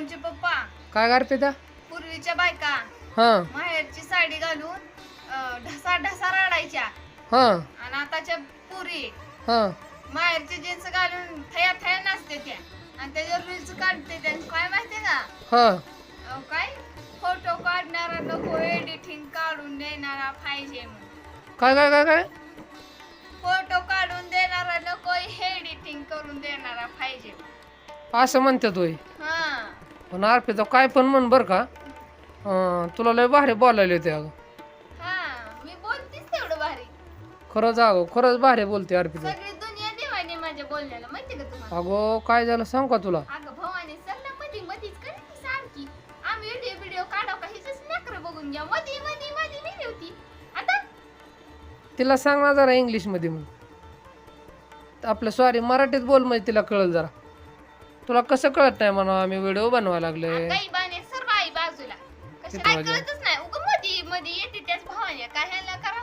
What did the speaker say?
पप्पूंचे पप्पा काय करते त्या? पूर्वीच्या बायका हां. माहेरची साडी घालून अं, ढसा ढसा रडायच्या. हां. आणि आताच्या पुरी हां. माहेरची जीन्स घालून थया थया नाचते त्या. आणि त्याच्यावर रील्स काढते त्या. काय माहितीये का? हां. अहो, काय? फोटो काढणारा नको एडिटिंग काढून देणारा पाहिजे म्हणून. काय काय काय काय? फोटो काढून देणारा नको एडिटिंग करून देणारा पाहिजे. असं म्हणतात होय हा. पण अर्पिता काय पण म्हण बरं का. अं, तुला लय भारी बोलायला येते अगं. हा मी बोलतीच तेवढं भारी. खरंच अगं खरंच भारी बोलते अर्पिता सगळी दुनिया देवाने माझ्या बोलण्याला माहिती का तुम्हाला? अगो काय झालं सांग का तुला? अगं भवानी सल्ला मध्ये मधीच करे ती सारखी. आम्ही व्हिडिओ व्हिडिओ काढाव का हिच नकर बघून घ्या. मध्ये मध्ये मध्ये मी होती. आता? तिला सांग ना जरा इंग्लिशमध्ये मग. आपलं सॉरी मराठीत बोल म्हणजे तिला कळलं जरा. तुला कसं कळत नाही म्हणा आम्ही व्हिडिओ बनवायला लागले काही बाने सर्व आई बाजूला. किती काय? कळतच नाही. उगमध्ये मध्ये येते त्याच भावाने. काय ह्याला करा